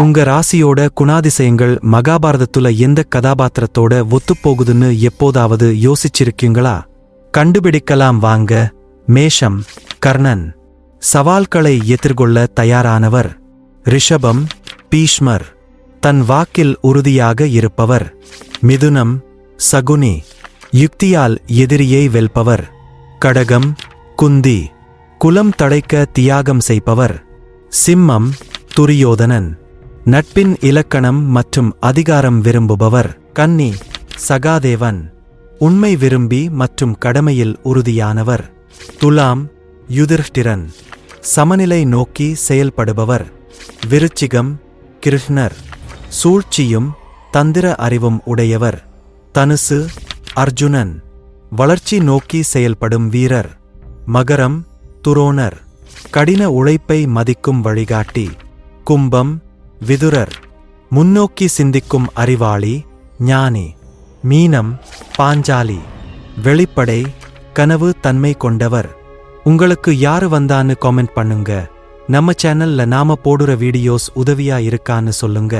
உங்க ராசியோட குணாதிசயங்கள் மகாபாரதத்துல எந்த கதாபாத்திரத்தோட ஒத்துப்போகுதுன்னு எப்போதாவது யோசிச்சிருக்கீங்களா? கண்டுபிடிக்கலாம் வாங்க. மேஷம் கர்ணன். சவால்களை எதிர்கொள்ள தயாரானவர். ரிஷபம் பீஷ்மர். தன் வாக்கில் உறுதியாக இருப்பவர். மிதுனம் சகுனி. யுக்தியால் எதிரியை வெல்பவர். கடகம் குந்தி. குலம் தடைக்க தியாகம் செய்பவர். சிம்மம் துரியோதனன். நட்பின் இலக்கணம் மற்றும் அதிகாரம் விரும்புபவர் கன்னி சகாதேவன். உண்மை விரும்பி மற்றும் கடமையில் உறுதியானவர். துலாம் யுதிர்ஷ்டிரன் சமநிலை நோக்கி செயல்படுபவர். விருச்சிகம் கிருஷ்ணர். சூழ்ச்சியும் தந்திர அறிவும் உடையவர். தனுசு அர்ஜுனன். வளர்ச்சி நோக்கி செயல்படும் வீரர். மகரம் துரோணர். கடின உழைப்பை மதிக்கும் வழிகாட்டி. கும்பம் விதுரர் முன்னோக்கி சிந்திக்கும் அறிவாளி ஞானி மீனம் பாஞ்சாலி வெளிப்படை கனவு தன்மை கொண்டவர். உங்களுக்கு யாரு வந்தான்னு காமெண்ட் பண்ணுங்க. நம்ம சேனல்ல நாம போடுற வீடியோஸ் உதவியா இருக்கான்னு சொல்லுங்க.